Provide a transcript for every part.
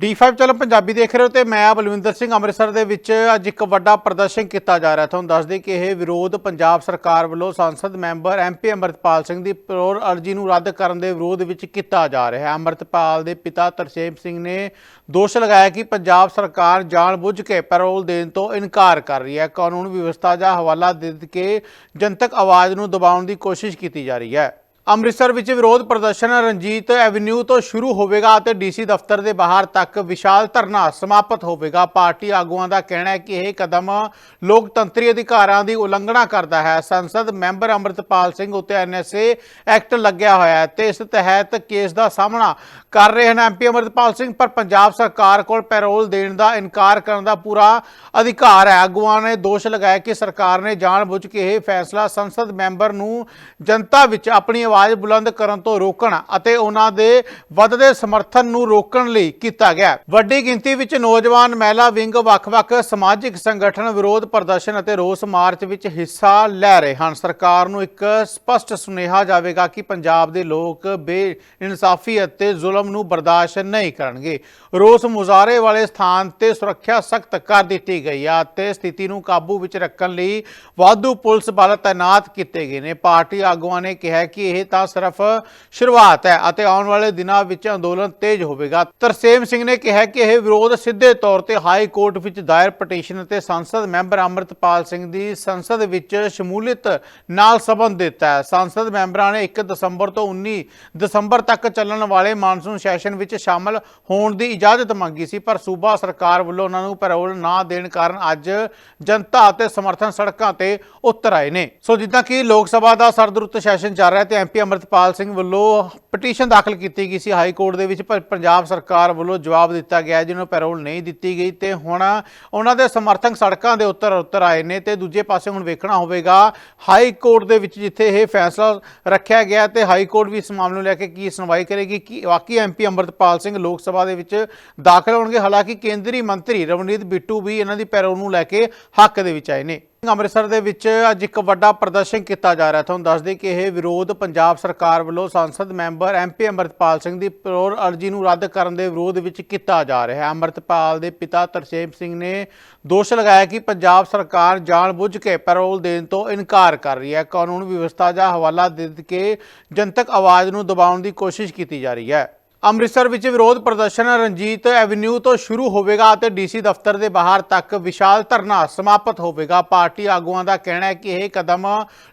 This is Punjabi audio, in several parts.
D5 ਚੈਨਲ ਪੰਜਾਬੀ ਦੇਖ ਰਹੇ ਹੋ ਤੇ ਮੈਂ ਬਲਵਿੰਦਰ ਸਿੰਘ ਅੰਮ੍ਰਿਤਸਰ ਦੇ ਵਿੱਚ ਅੱਜ ਇੱਕ ਵੱਡਾ ਪ੍ਰਦਰਸ਼ਨ ਕੀਤਾ ਜਾ ਰਿਹਾ। ਤੁਹਾਨੂੰ ਦੱਸ ਦੇ ਕਿ ਇਹ ਵਿਰੋਧ ਪੰਜਾਬ ਸਰਕਾਰ ਵੱਲੋਂ ਸੰਸਦ ਮੈਂਬਰ ਐਮਪੀ ਅੰਮ੍ਰਿਤਪਾਲ ਸਿੰਘ ਦੀ ਪੈਰੋਲ ਅਰਜ਼ੀ ਨੂੰ ਰੱਦ ਕਰਨ ਦੇ ਵਿਰੋਧ ਵਿੱਚ ਕੀਤਾ ਜਾ ਰਿਹਾ ਹੈ। ਅੰਮ੍ਰਿਤਪਾਲ ਦੇ ਪਿਤਾ ਤਰਸੇਮ ਸਿੰਘ ਨੇ ਦੋਸ਼ ਲਗਾਇਆ ਕਿ ਪੰਜਾਬ ਸਰਕਾਰ ਜਾਣਬੁੱਝ ਕੇ ਪੈਰੋਲ ਦੇਣ ਤੋਂ ਇਨਕਾਰ ਕਰ ਰਹੀ ਹੈ। ਕਾਨੂੰਨ ਵਿਵਸਥਾ ਦਾ ਹਵਾਲਾ ਦੇ ਕੇ ਜਨਤਕ ਆਵਾਜ਼ ਨੂੰ ਦਬਾਉਣ ਦੀ ਕੋਸ਼ਿਸ਼ ਕੀਤੀ ਜਾ ਰਹੀ ਹੈ। ਅੰਮ੍ਰਿਤਸਰ ਵਿੱਚ ਵਿਰੋਧ ਪ੍ਰਦਰਸ਼ਨ ਰਣਜੀਤ ਐਵਨਿਊ ਤੋਂ ਸ਼ੁਰੂ ਹੋਵੇਗਾ ਅਤੇ ਡੀਸੀ ਦਫ਼ਤਰ ਦੇ ਬਾਹਰ ਤੱਕ ਵਿਸ਼ਾਲ ਧਰਨਾ ਸਮਾਪਤ ਹੋਵੇਗਾ। ਪਾਰਟੀ ਆਗੂਆਂ ਦਾ ਕਹਿਣਾ ਹੈ ਕਿ ਇਹ ਕਦਮ ਲੋਕਤੰਤਰੀ ਅਧਿਕਾਰਾਂ ਦੀ ਉਲੰਘਣਾ ਕਰਦਾ ਹੈ। ਸੰਸਦ ਮੈਂਬਰ ਅੰਮ੍ਰਿਤਪਾਲ ਸਿੰਘ ਉੱਤੇ ਐਨਐਸਏ ਐਕਟ ਲੱਗਿਆ ਹੋਇਆ ਹੈ ਤੇ ਇਸ ਤਹਿਤ ਕੇਸ ਦਾ ਸਾਹਮਣਾ ਕਰ ਰਹੇ ਹਨ ਐਮਪੀ ਅੰਮ੍ਰਿਤਪਾਲ ਸਿੰਘ, ਪਰ ਪੰਜਾਬ ਸਰਕਾਰ ਕੋਲ ਪੈਰੋਲ ਦੇਣ ਦਾ ਇਨਕਾਰ ਕਰਨ ਦਾ ਪੂਰਾ ਅਧਿਕਾਰ ਹੈ। ਆਗੂਆਂ ਨੇ ਦੋਸ਼ ਲਗਾਇਆ ਕਿ ਸਰਕਾਰ ਨੇ ਜਾਣਬੁੱਝ ਕੇ ਇਹ ਫੈਸਲਾ ਸੰਸਦ ਮੈਂਬਰ ਨੂੰ ਜਨਤਾ ਵਿੱਚ ਆਪਣੀ ਆਵਾਜ਼ ਬੁਲੰਦ ਕਰਨ ਤੋਂ ਰੋਕਣ ਅਤੇ ਉਹਨਾਂ ਦੇ ਵੱਧਦੇ ਸਮਰਥਨ ਨੂੰ ਰੋਕਣ ਲਈ ਕੀਤਾ ਗਿਆ। ਵੱਡੀ ਗਿਣਤੀ ਵਿੱਚ ਨੌਜਵਾਨ ਮਹਿਲਾ ਵਿੰਗ ਵੱਖ-ਵੱਖ ਸਮਾਜਿਕ ਸੰਗਠਨ ਵਿਰੋਧ ਪ੍ਰਦਰਸ਼ਨ ਅਤੇ ਰੋਸ ਮਾਰਚ ਵਿੱਚ ਹਿੱਸਾ ਲੈ ਰਹੇ ਹਨ। ਸਰਕਾਰ ਨੂੰ ਇੱਕ ਸਪਸ਼ਟ ਸੁਨੇਹਾ ਜਾਵੇਗਾ ਕਿ ਪੰਜਾਬ ਦੇ ਲੋਕ ਬੇਇਨਸਾਫੀ ਅਤੇ ਜ਼ੁਲਮ ਨੂੰ ਬਰਦਾਸ਼ਤ ਨਹੀਂ ਕਰਨਗੇ। ਰੋਸ ਮੁਜ਼ਾਹਰੇ ਵਾਲੇ ਸਥਾਨ ਤੇ ਸੁਰੱਖਿਆ ਸਖਤ ਕਰ ਦਿੱਤੀ ਗਈ ਹੈ ਅਤੇ ਸਥਿਤੀ ਨੂੰ ਕਾਬੂ ਵਿੱਚ ਰੱਖਣ ਲਈ ਵਾਧੂ ਪੁਲਿਸ ਬਲ ਤਾਇਨਾਤ ਕੀਤੇ ਗਏ ਨੇ। ਪਾਰਟੀ ਆਗੂਆਂ ਨੇ ਕਿਹਾ ਕਿ ਇਹ ਤਾਂ ਸਿਰਫ ਸ਼ੁਰੂਆਤ ਹੈ ਅਤੇ ਆਉਣ ਵਾਲੇ ਦਿਨਾਂ ਵਿੱਚ ਅੰਦੋਲਨ ਤੇਜ਼ ਹੋਵੇਗਾ। ਤਰਸੇਮ ਸਿੰਘ ਨੇ ਕਿਹਾ ਕਿ ਇਹ ਵਿਰੋਧ ਸਿੱਧੇ ਤੌਰ ਤੇ ਹਾਈ ਕੋਰਟ ਵਿੱਚ ਦਾਇਰ ਪਟੀਸ਼ਨ ਅਤੇ ਸੰਸਦ ਮੈਂਬਰ ਅੰਮ੍ਰਿਤਪਾਲ ਸਿੰਘ ਦੀ ਸੰਸਦ ਵਿੱਚ ਸ਼ਮੂਲੀਅਤ ਨਾਲ ਸੰਬੰਧਿਤ ਹੈ। ਸੰਸਦ ਮੈਂਬਰਾਂ ਨੇ 1 ਦਸੰਬਰ ਤੋਂ 19 ਦਸੰਬਰ ਤੱਕ ਚੱਲਣ ਵਾਲੇ ਮਾਨਸੂਨ ਸੈਸ਼ਨ ਵਿੱਚ ਸ਼ਾਮਲ ਹੋਣ ਦੀ ਇਜਾਜ਼ਤ ਮੰਗੀ ਸੀ, ਪਰ ਸੂਬਾ ਸਰਕਾਰ ਵੱਲੋਂ ਉਹਨਾਂ ਨੂੰ ਪੈਰੋਲ ਨਾ ਦੇਣ ਕਾਰਨ ਅੱਜ ਜਨਤਾ ਅਤੇ ਸਮਰਥਨ ਸੜਕਾਂ ਤੇ ਉਤਰ ਆਏ ਨੇ। ਸੋ ਜਿੱਦਾਂ ਕਿ ਲੋਕ ਸਭਾ ਦਾ ਸਰਦਰੁੱਤ ਸੈਸ਼ਨ ਚੱਲ ਰਿਹਾ ਤੇ ਐਮਪੀ ਅੰਮ੍ਰਿਤਪਾਲ ਸਿੰਘ ਵੱਲੋਂ ਪਟੀਸ਼ਨ ਦਾਖਲ ਕੀਤੀ ਗਈ ਸੀ ਹਾਈ ਕੋਰਟ ਦੇ ਵਿੱਚ, ਪਰ ਪੰਜਾਬ ਸਰਕਾਰ ਵੱਲੋਂ ਜਵਾਬ ਦਿੱਤਾ ਗਿਆ ਜਿਹਨੂੰ ਪੈਰੋਲ ਨਹੀਂ ਦਿੱਤੀ ਗਈ। ਤੇ ਹੁਣ ਉਹਨਾਂ ਦੇ ਸਮਰਥਕ ਸੜਕਾਂ ਦੇ ਉੱਤਰ ਉੱਤਰ ਆਏ ਨੇ ਤੇ ਦੂਜੇ ਪਾਸੇ ਹੁਣ ਵੇਖਣਾ ਹੋਵੇਗਾ ਹਾਈ ਕੋਰਟ ਦੇ ਵਿੱਚ ਜਿੱਥੇ ਇਹ ਫੈਸਲਾ ਰੱਖਿਆ ਗਿਆ ਤੇ ਹਾਈ ਕੋਰਟ ਵੀ ਇਸ ਮਾਮਲੇ ਨੂੰ ਲੈ ਕੇ ਕੀ ਸੁਣਵਾਈ ਕਰੇਗੀ, ਕਿ ਵਾਕਈ ਐਮਪੀ ਅੰਮ੍ਰਿਤਪਾਲ ਸਿੰਘ ਲੋਕ ਸਭਾ ਦੇ ਵਿੱਚ ਦਾਖਲ ਹੋਣਗੇ। ਹਾਲਾਂਕਿ ਕੇਂਦਰੀ ਮੰਤਰੀ ਰਵਨੀਤ ਬਿੱਟੂ ਵੀ ਇਹਨਾਂ ਦੀ ਪੈਰੋਲ ਨੂੰ ਲੈ ਕੇ ਹੱਕ ਦੇ ਵਿੱਚ ਆਏ ਨੇ। ਅੰਮ੍ਰਿਤਸਰ ਦੇ ਵਿੱਚ ਅੱਜ ਇੱਕ ਵੱਡਾ ਪ੍ਰਦਰਸ਼ਨ ਕੀਤਾ ਜਾ ਰਿਹਾ। ਤੁਹਾਨੂੰ ਦੱਸ ਦੇ ਕਿ ਇਹ ਵਿਰੋਧ ਪੰਜਾਬ ਸਰਕਾਰ ਵੱਲੋਂ ਸੰਸਦ ਮੈਂਬਰ ਐਮਪੀ ਅੰਮ੍ਰਿਤਪਾਲ ਸਿੰਘ ਦੀ ਪੈਰੋਲ ਅਰਜ਼ੀ ਨੂੰ ਰੱਦ ਕਰਨ ਦੇ ਵਿਰੋਧ ਵਿੱਚ ਕੀਤਾ ਜਾ ਰਿਹਾ ਹੈ। ਅੰਮ੍ਰਿਤਪਾਲ ਦੇ ਪਿਤਾ ਤਰਸੇਮ ਸਿੰਘ ਨੇ ਦੋਸ਼ ਲਗਾਇਆ ਕਿ ਪੰਜਾਬ ਸਰਕਾਰ ਜਾਣਬੁੱਝ ਕੇ ਪੈਰੋਲ ਦੇਣ ਤੋਂ ਇਨਕਾਰ ਕਰ ਰਹੀ ਹੈ। ਕਾਨੂੰਨ ਵਿਵਸਥਾ ਦਾ ਹਵਾਲਾ ਦੇ ਕੇ ਜਨਤਕ ਆਵਾਜ਼ ਨੂੰ ਦਬਾਉਣ ਦੀ ਕੋਸ਼ਿਸ਼ ਕੀਤੀ ਜਾ ਰਹੀ ਹੈ। ਅੰਮ੍ਰਿਤਸਰ ਵਿੱਚ ਵਿਰੋਧ ਪ੍ਰਦਰਸ਼ਨ ਰਣਜੀਤ ਐਵਨਿਊ ਤੋਂ ਸ਼ੁਰੂ ਹੋਵੇਗਾ ਅਤੇ ਡੀਸੀ ਦਫ਼ਤਰ ਦੇ ਬਾਹਰ ਤੱਕ ਵਿਸ਼ਾਲ ਧਰਨਾ ਸਮਾਪਤ ਹੋਵੇਗਾ। ਪਾਰਟੀ ਆਗੂਆਂ ਦਾ ਕਹਿਣਾ ਹੈ ਕਿ ਇਹ ਕਦਮ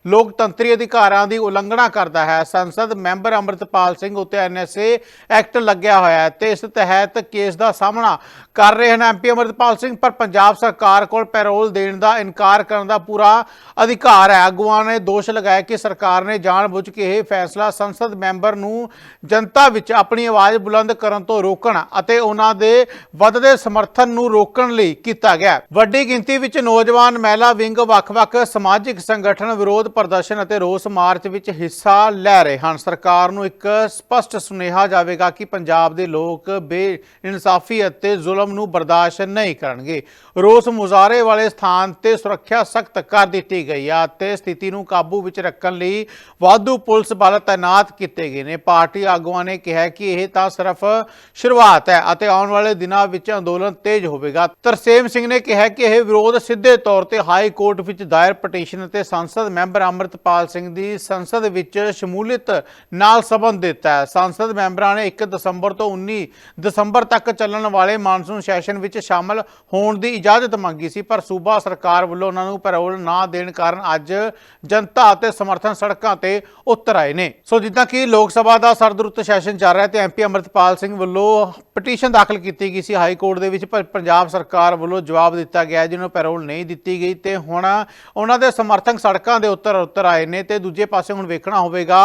ਲੋਕਤੰਤਰੀ ਅਧਿਕਾਰਾਂ ਦੀ ਉਲੰਘਣਾ ਕਰਦਾ ਹੈ। ਸੰਸਦ ਮੈਂਬਰ ਅੰਮ੍ਰਿਤਪਾਲ ਸਿੰਘ ਉੱਤੇ ਐਨਐਸਏ ਐਕਟ ਲੱਗਿਆ ਹੋਇਆ ਹੈ ਤੇ ਇਸ ਤਹਿਤ ਕੇਸ ਦਾ ਸਾਹਮਣਾ ਕਰ ਰਹੇ ਹਨ ਐਮਪੀ ਅੰਮ੍ਰਿਤਪਾਲ ਸਿੰਘ, ਪਰ ਪੰਜਾਬ ਸਰਕਾਰ ਕੋਲ ਪੈਰੋਲ ਦੇਣ ਦਾ ਇਨਕਾਰ ਕਰਨ ਦਾ ਪੂਰਾ ਅਧਿਕਾਰ ਹੈ। ਆਗੂਆਂ ਨੇ ਦੋਸ਼ ਲਗਾਇਆ ਕਿ ਸਰਕਾਰ ਨੇ ਜਾਣਬੁੱਝ ਕੇ ਇਹ ਫੈਸਲਾ ਸੰਸਦ ਮੈਂਬਰ ਨੂੰ ਜਨਤਾ ਵਿੱਚ ਆਪਣੀ ਆਵਾਜ਼ ਬੁਲੰਦ ਕਰਨ ਤੋਂ ਰੋਕਣ ਅਤੇ ਉਹਨਾਂ ਦੇ ਵੱਧਦੇ ਸਮਰਥਨ ਨੂੰ ਰੋਕਣ ਲਈ ਕੀਤਾ ਗਿਆ। ਵੱਡੀ ਗਿਣਤੀ ਵਿੱਚ ਨੌਜਵਾਨ ਮਹਿਲਾ ਵਿੰਗ ਵੱਖ-ਵੱਖ ਸਮਾਜਿਕ ਸੰਗਠਨ ਵਿਰੋਧ ਪ੍ਰਦਰਸ਼ਨ ਅਤੇ ਰੋਸ ਮਾਰਚ ਵਿੱਚ ਹਿੱਸਾ ਲੈ ਰਹੇ ਹਨ। ਸਰਕਾਰ ਨੂੰ ਇੱਕ ਸਪਸ਼ਟ ਸੁਨੇਹਾ ਜਾਵੇਗਾ ਕਿ ਪੰਜਾਬ ਦੇ ਲੋਕ ਬੇਇਨਸਾਫੀ ਅਤੇ ਜ਼ੁਲਮ ਨੂੰ ਬਰਦਾਸ਼ਤ ਨਹੀਂ ਕਰਨਗੇ। ਰੋਸ ਮੁਜ਼ਾਹਰੇ ਵਾਲੇ ਸਥਾਨ ਤੇ ਸੁਰੱਖਿਆ ਸਖਤ ਕਰ ਦਿੱਤੀ ਗਈ ਆ ਅਤੇ ਸਥਿਤੀ ਨੂੰ ਕਾਬੂ ਵਿੱਚ ਰੱਖਣ ਲਈ ਵਾਧੂ ਪੁਲਿਸ ਬਲ ਤਾਇਨਾਤ ਕੀਤੇ ਗਏ ਨੇ। ਪਾਰਟੀ ਆਗੂਆਂ ਨੇ ਕਿਹਾ ਕਿ ਇਹ ਤਾਂ ਸਿਰਫ ਸ਼ੁਰੂਆਤ ਹੈ ਅਤੇ ਆਉਣ ਵਾਲੇ ਦਿਨਾਂ ਵਿੱਚ ਅੰਦੋਲਨ ਤੇਜ਼ ਹੋਵੇਗਾ। ਤਰਸੇਮ ਸਿੰਘ ਨੇ ਕਿਹਾ ਕਿ ਇਹ ਵਿਰੋਧ ਸਿੱਧੇ ਤੌਰ ਤੇ ਹਾਈ ਕੋਰਟ ਵਿੱਚ ਦਾਇਰ ਪਟੀਸ਼ਨ ਅਤੇ ਸੰਸਦ ਮੈਂਬਰ ਅੰਮ੍ਰਿਤਪਾਲ ਸਿੰਘ ਦੀ ਸੰਸਦ ਵਿੱਚ ਸ਼ਮੂਲੀਅਤ ਨਾਲ ਸੰਬੰਧਿਤ ਹੈ। ਸੰਸਦ ਮੈਂਬਰਾਂ ਨੇ 1 ਦਸੰਬਰ ਤੋਂ 19 ਦਸੰਬਰ ਤੱਕ ਚੱਲਣ ਵਾਲੇ ਮਾਨਸੂਨ ਸੈਸ਼ਨ ਵਿੱਚ ਸ਼ਾਮਲ ਹੋਣ ਦੀ ਇਜਾਜ਼ਤ ਮੰਗੀ ਸੀ, ਪਰ ਸੂਬਾ ਸਰਕਾਰ ਵੱਲੋਂ ਉਹਨਾਂ ਨੂੰ ਪੈਰੋਲ ਨਾ ਦੇਣ ਕਾਰਨ ਅੱਜ ਜਨਤਾ ਅਤੇ ਸਮਰਥਨ ਸੜਕਾਂ ਤੇ ਉਤਰ ਆਏ ਨੇ। ਸੋ ਜਿੱਦਾਂ ਕਿ ਲੋਕ ਸਭਾ ਦਾ ਸਰਦਰੁੱਤ ਸੈਸ਼ਨ ਚੱਲ ਰਿਹਾ ਤੇ ਐਮਪੀ ਅੰਮ੍ਰਿਤਪਾਲ ਸਿੰਘ ਵੱਲੋਂ ਪਟੀਸ਼ਨ ਦਾਖਲ ਕੀਤੀ ਗਈ ਸੀ ਹਾਈ ਕੋਰਟ ਦੇ ਵਿੱਚ, ਪਰ ਪੰਜਾਬ ਸਰਕਾਰ ਵੱਲੋਂ ਜਵਾਬ ਦਿੱਤਾ ਗਿਆ, ਜਿਹਨੂੰ ਪੈਰੋਲ ਨਹੀਂ ਦਿੱਤੀ ਗਈ। ਤੇ ਹੁਣ ਉਹਨਾਂ ਦੇ ਸਮਰਥਕ ਸੜਕਾਂ ਦੇ ਉੱਤਰ ਉੱਤਰ ਆਏ ਨੇ ਤੇ ਦੂਜੇ ਪਾਸੇ ਹੁਣ ਵੇਖਣਾ ਹੋਵੇਗਾ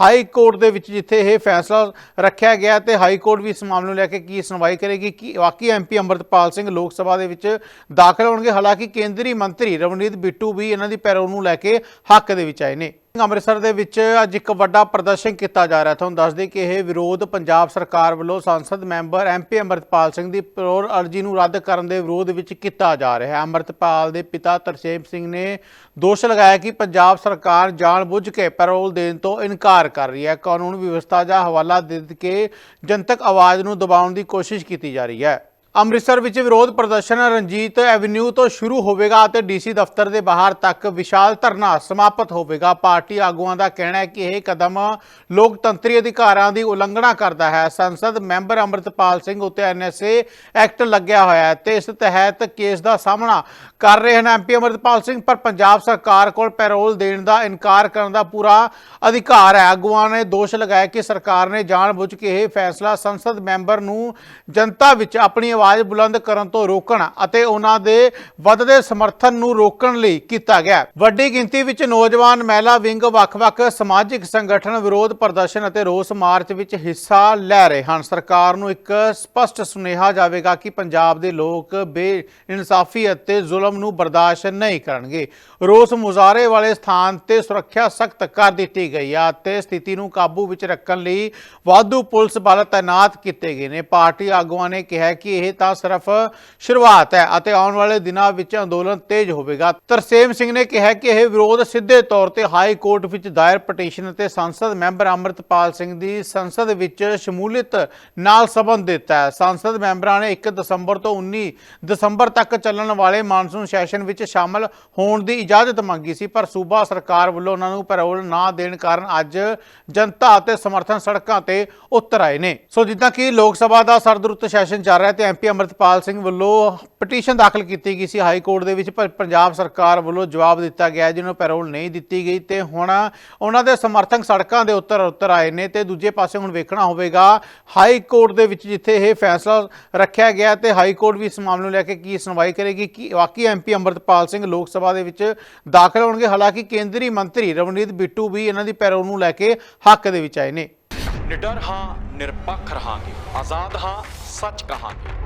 ਹਾਈ ਕੋਰਟ ਦੇ ਵਿੱਚ ਜਿੱਥੇ ਇਹ ਫੈਸਲਾ ਰੱਖਿਆ ਗਿਆ ਤੇ ਹਾਈ ਕੋਰਟ ਵੀ ਇਸ ਮਾਮਲੇ ਨੂੰ ਲੈ ਕੇ ਕੀ ਸੁਣਵਾਈ ਕਰੇਗੀ, ਕਿ ਵਾਕਈ ਐਮਪੀ ਅੰਮ੍ਰਿਤਪਾਲ ਸਿੰਘ ਲੋਕ ਸਭਾ ਦੇ ਵਿੱਚ ਦਾਖਲ ਹੋਣਗੇ? ਹਾਲਾਂਕਿ ਕੇਂਦਰੀ ਮੰਤਰੀ ਰਵਨੀਤ ਬਿੱਟੂ ਵੀ ਇਹਨਾਂ ਦੀ ਪੈਰੋਲ ਨੂੰ ਲੈ ਕੇ ਹੱਕ ਦੇ ਵਿੱਚ ਆਏ ਨੇ। ਅੰਮ੍ਰਿਤਸਰ ਦੇ ਵਿੱਚ ਅੱਜ ਇੱਕ ਵੱਡਾ ਪ੍ਰਦਰਸ਼ਨ ਕੀਤਾ ਜਾ ਰਿਹਾ। ਤੁਹਾਨੂੰ ਦੱਸ ਦਈਏ ਕਿ ਇਹ ਵਿਰੋਧ ਪੰਜਾਬ ਸਰਕਾਰ ਵੱਲੋਂ ਸੰਸਦ ਮੈਂਬਰ ਐਮਪੀ ਅੰਮ੍ਰਿਤਪਾਲ ਸਿੰਘ ਦੀ ਪੈਰੋਲ ਅਰਜ਼ੀ ਨੂੰ ਰੱਦ ਕਰਨ ਦੇ ਵਿਰੋਧ ਵਿੱਚ ਕੀਤਾ ਜਾ ਰਿਹਾ ਹੈ। ਅੰਮ੍ਰਿਤਪਾਲ ਦੇ ਪਿਤਾ ਤਰਸੇਮ ਸਿੰਘ ਨੇ ਦੋਸ਼ ਲਗਾਇਆ ਕਿ ਪੰਜਾਬ ਸਰਕਾਰ ਜਾਣਬੁੱਝ ਕੇ ਪੈਰੋਲ ਦੇਣ ਤੋਂ ਇਨਕਾਰ ਕਰ ਰਹੀ ਹੈ। ਕਾਨੂੰਨ ਵਿਵਸਥਾ ਦਾ ਹਵਾਲਾ ਦੇ ਕੇ ਜਨਤਕ ਆਵਾਜ਼ ਨੂੰ ਦਬਾਉਣ ਦੀ ਕੋਸ਼ਿਸ਼ ਕੀਤੀ ਜਾ ਰਹੀ ਹੈ। ਅੰਮ੍ਰਿਤਸਰ ਵਿੱਚ ਵਿਰੋਧ ਪ੍ਰਦਰਸ਼ਨ ਰਣਜੀਤ ਐਵਨਿਊ ਤੋਂ ਸ਼ੁਰੂ ਹੋਵੇਗਾ ਅਤੇ ਡੀਸੀ ਦਫ਼ਤਰ ਦੇ ਬਾਹਰ ਤੱਕ ਵਿਸ਼ਾਲ ਧਰਨਾ ਸਮਾਪਤ ਹੋਵੇਗਾ। ਪਾਰਟੀ ਆਗੂਆਂ ਦਾ ਕਹਿਣਾ ਹੈ ਕਿ ਇਹ ਕਦਮ ਲੋਕਤੰਤਰੀ ਅਧਿਕਾਰਾਂ ਦੀ ਉਲੰਘਣਾ ਕਰਦਾ ਹੈ। ਸੰਸਦ ਮੈਂਬਰ ਅੰਮ੍ਰਿਤਪਾਲ ਸਿੰਘ ਉੱਤੇ ਐਨਐਸਏ ਐਕਟ ਲੱਗਿਆ ਹੋਇਆ ਹੈ ਤੇ ਇਸ ਤਹਿਤ ਕੇਸ ਦਾ ਸਾਹਮਣਾ ਕਰ ਰਹੇ ਹਨ ਐਮਪੀ ਅੰਮ੍ਰਿਤਪਾਲ ਸਿੰਘ, ਪਰ ਪੰਜਾਬ ਸਰਕਾਰ ਕੋਲ ਪੈਰੋਲ ਦੇਣ ਦਾ ਇਨਕਾਰ ਕਰਨ ਦਾ ਪੂਰਾ ਅਧਿਕਾਰ ਹੈ। ਆਗੂਆਂ ਨੇ ਦੋਸ਼ ਲਗਾਇਆ ਕਿ ਸਰਕਾਰ ਨੇ ਜਾਣਬੁੱਝ ਕੇ ਇਹ ਫੈਸਲਾ ਸੰਸਦ ਮੈਂਬਰ ਨੂੰ ਜਨਤਾ ਵਿੱਚ ਆਪਣੀ ਆਵਾਜ਼ ਬੁਲੰਦ ਕਰਨ ਤੋਂ ਰੋਕਣ ਅਤੇ ਉਹਨਾਂ ਦੇ ਵੱਧਦੇ ਸਮਰਥਨ ਨੂੰ ਰੋਕਣ ਲਈ ਕੀਤਾ ਗਿਆ। ਵੱਡੀ ਗਿਣਤੀ ਵਿੱਚ ਨੌਜਵਾਨ ਮਹਿਲਾ ਵਿੰਗ ਵੱਖ-ਵੱਖ ਸਮਾਜਿਕ ਸੰਗਠਨ ਵਿਰੋਧ ਪ੍ਰਦਰਸ਼ਨ ਅਤੇ ਰੋਸ ਮਾਰਚ ਵਿੱਚ ਹਿੱਸਾ ਲੈ ਰਹੇ ਹਨ। ਸਰਕਾਰ ਨੂੰ ਇੱਕ ਸਪਸ਼ਟ ਸੁਨੇਹਾ ਜਾਵੇਗਾ ਕਿ ਪੰਜਾਬ ਦੇ ਲੋਕ ਬੇਇਨਸਾਫੀ ਅਤੇ ਜ਼ੁਲਮ ਨੂੰ ਬਰਦਾਸ਼ਤ ਨਹੀਂ ਕਰਨਗੇ। ਰੋਸ ਮੁਜ਼ਾਹਰੇ ਵਾਲੇ ਸਥਾਨ ਤੇ ਸੁਰੱਖਿਆ ਸਖਤ ਕਰ ਦਿੱਤੀ ਗਈ ਹੈ ਅਤੇ ਸਥਿਤੀ ਨੂੰ ਕਾਬੂ ਵਿੱਚ ਰੱਖਣ ਲਈ ਵਾਧੂ ਪੁਲਿਸ ਬਲ ਤਾਇਨਾਤ ਕੀਤੇ ਗਏ ਨੇ। ਪਾਰਟੀ ਆਗੂਆਂ ਨੇ ਕਿਹਾ ਕਿ ਇਹ ਤਾਂ ਸਿਰਫ ਸ਼ੁਰੂਆਤ ਹੈ ਅਤੇ ਆਉਣ ਵਾਲੇ ਦਿਨਾਂ ਵਿੱਚ ਅੰਦੋਲਨ ਤੇਜ਼ ਹੋਵੇਗਾ। ਤਰਸੇਮ ਸਿੰਘ ਨੇ ਕਿਹਾ ਕਿ ਇਹ ਵਿਰੋਧ ਸਿੱਧੇ ਤੌਰ ਤੇ ਹਾਈ ਕੋਰਟ ਵਿੱਚ ਦਾਇਰ ਪਟੀਸ਼ਨ ਅਤੇ ਸੰਸਦ ਮੈਂਬਰ ਅੰਮ੍ਰਿਤਪਾਲ ਸਿੰਘ ਦੀ ਸੰਸਦ ਵਿੱਚ ਸ਼ਮੂਲੀਅਤ ਨਾਲ ਸੰਬੰਧਿਤ ਹੈ। ਸੰਸਦ ਮੈਂਬਰਾਂ ਨੇ 1 ਦਸੰਬਰ ਤੋਂ 19 ਦਸੰਬਰ ਤੱਕ ਚੱਲਣ ਵਾਲੇ ਮਾਨਸੂਨ ਸੈਸ਼ਨ ਵਿੱਚ ਸ਼ਾਮਲ ਹੋਣ ਦੀ ਇਜਾਜ਼ਤ ਮੰਗੀ ਸੀ, ਪਰ ਸੂਬਾ ਸਰਕਾਰ ਵੱਲੋਂ ਉਹਨਾਂ ਨੂੰ ਪੈਰੋਲ ਨਾ ਦੇਣ ਕਾਰਨ ਅੱਜ ਜਨਤਾ ਅਤੇ ਸਮਰਥਨ ਸੜਕਾਂ ਤੇ ਉਤਰ ਆਏ ਨੇ। ਸੋ ਜਿੱਦਾਂ ਕਿ ਲੋਕ ਸਭਾ ਦਾ ਸਰਦਰੁੱਤ ਸੈਸ਼ਨ ਚੱਲ ਰਿਹਾ ਤੇ ਐਮਪੀ ਅੰਮ੍ਰਿਤਪਾਲ ਸਿੰਘ ਵੱਲੋਂ ਪਟੀਸ਼ਨ ਦਾਖਲ ਕੀਤੀ ਗਈ ਸੀ ਹਾਈ ਕੋਰਟ ਦੇ ਵਿੱਚ, ਪਰ ਪੰਜਾਬ ਸਰਕਾਰ ਵੱਲੋਂ ਜਵਾਬ ਦਿੱਤਾ ਗਿਆ, ਜਿਹਨੂੰ ਪੈਰੋਲ ਨਹੀਂ ਦਿੱਤੀ ਗਈ। ਤੇ ਹੁਣ ਉਹਨਾਂ ਦੇ ਸਮਰਥਕ ਸੜਕਾਂ ਦੇ ਉੱਤਰ ਉੱਤਰ ਆਏ ਨੇ ਤੇ ਦੂਜੇ ਪਾਸੇ ਹੁਣ ਵੇਖਣਾ ਹੋਵੇਗਾ ਹਾਈ ਕੋਰਟ ਦੇ ਵਿੱਚ ਜਿੱਥੇ ਇਹ ਫੈਸਲਾ ਰੱਖਿਆ ਗਿਆ ਤੇ ਹਾਈ ਕੋਰਟ ਵੀ ਇਸ ਮਾਮਲੇ ਨੂੰ ਲੈ ਕੇ ਕੀ ਸੁਣਵਾਈ ਕਰੇਗੀ, ਕਿ ਵਾਕਈ ਐਮਪੀ ਅੰਮ੍ਰਿਤਪਾਲ ਸਿੰਘ ਲੋਕ ਸਭਾ ਦੇ ਵਿੱਚ ਦਾਖਲ ਹੋਣਗੇ। ਹਾਲਾਂਕਿ ਕੇਂਦਰੀ ਮੰਤਰੀ ਰਵਨੀਤ ਬਿੱਟੂ ਵੀ ਇਹਨਾਂ ਦੀ ਪੈਰੋਲ ਨੂੰ ਲੈ ਕੇ ਹੱਕ ਦੇ ਵਿੱਚ ਆਏ ਨੇ। ਨਿਡਰ ਹਾਂ, ਨਿਰਪੱਖ ਰਹਾਂਗੇ। ਆਜ਼ਾਦ ਹਾਂ, ਸੱਚ ਕਹਾਂਗੇ।